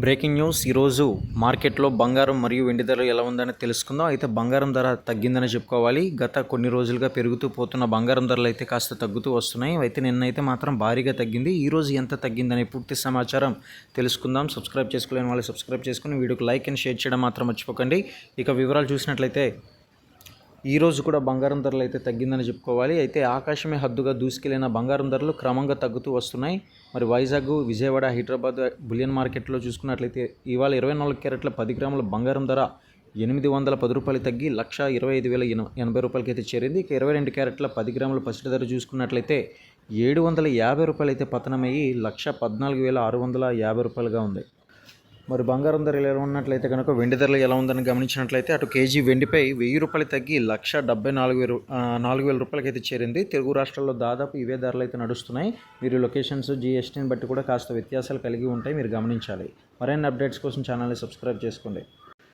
Breaking news. ఈరోజు మార్కెట్లో బంగారం మరియు వెండి ధరలు ఎలా ఉందని తెలుసుకుందాం. అయితే బంగారం ధర తగ్గిందని చెప్పుకోవాలి. గత కొన్ని రోజులుగా పెరుగుతూ పోతున్న బంగారం ధరలు అయితే కాస్త తగ్గుతూ వస్తున్నాయి. అయితే నిన్నైతే మాత్రం భారీగా తగ్గింది. ఈరోజు ఎంత తగ్గిందనే పూర్తి సమాచారం తెలుసుకుందాం. సబ్స్క్రైబ్ చేసుకోలేని వాళ్ళు సబ్స్క్రైబ్ చేసుకుని వీడియోకి లైక్ అండ్ షేర్ చేయడం మాత్రం మర్చిపోకండి. ఇక వివరాలు చూసినట్లయితే ఈరోజు కూడా బంగారం ధరలు అయితే తగ్గిందని చెప్పుకోవాలి. అయితే ఆకాశమే హద్దుగా దూసుకెళ్ళిన బంగారం ధరలు క్రమంగా తగ్గుతూ వస్తున్నాయి. మరి వైజాగ్ విజయవాడ హైదరాబాద్ బులియన్ మార్కెట్లో చూసుకున్నట్లయితే ఇవాళ ఇరవై నాలుగు క్యారెట్ల పది గ్రాముల బంగారం ధర ఎనిమిది వందల పది రూపాయలు తగ్గి లక్ష ఇరవై ఐదు వేల ఎనభై రూపాయలకి అయితే చేరింది. ఇక ఇరవై రెండు క్యారెట్ల పది గ్రాముల పసిడి ధర చూసుకున్నట్లయితే ఏడు వందల యాభై రూపాయలు అయితే పతనమయ్యి లక్ష పద్నాలుగు వేల ఆరు వందల యాభై రూపాయలుగా ఉంది. మరి బంగారం ధరలు ఎలా ఉన్నట్లయితే కనుక వెండి ధరలు ఎలా ఉందని గమనించినట్లయితే అటు కేజీ వెండిపై వెయ్యి రూపాయలు తగ్గి లక్ష డెబ్బై నాలుగు వేలు నాలుగు వేల రూపాయలకైతే చేరింది. తెలుగు రాష్ట్రాల్లో దాదాపు ఇవే ధరలు అయితే నడుస్తున్నాయి. మీరు లొకేషన్స్ జిఎస్టీని బట్టి కూడా కాస్త వ్యత్యాసాలు కలిగి ఉంటాయి. మీరు గమనించాలి. మరిన్ని అప్డేట్స్ కోసం ఛానల్ని సబ్స్క్రైబ్ చేసుకోండి.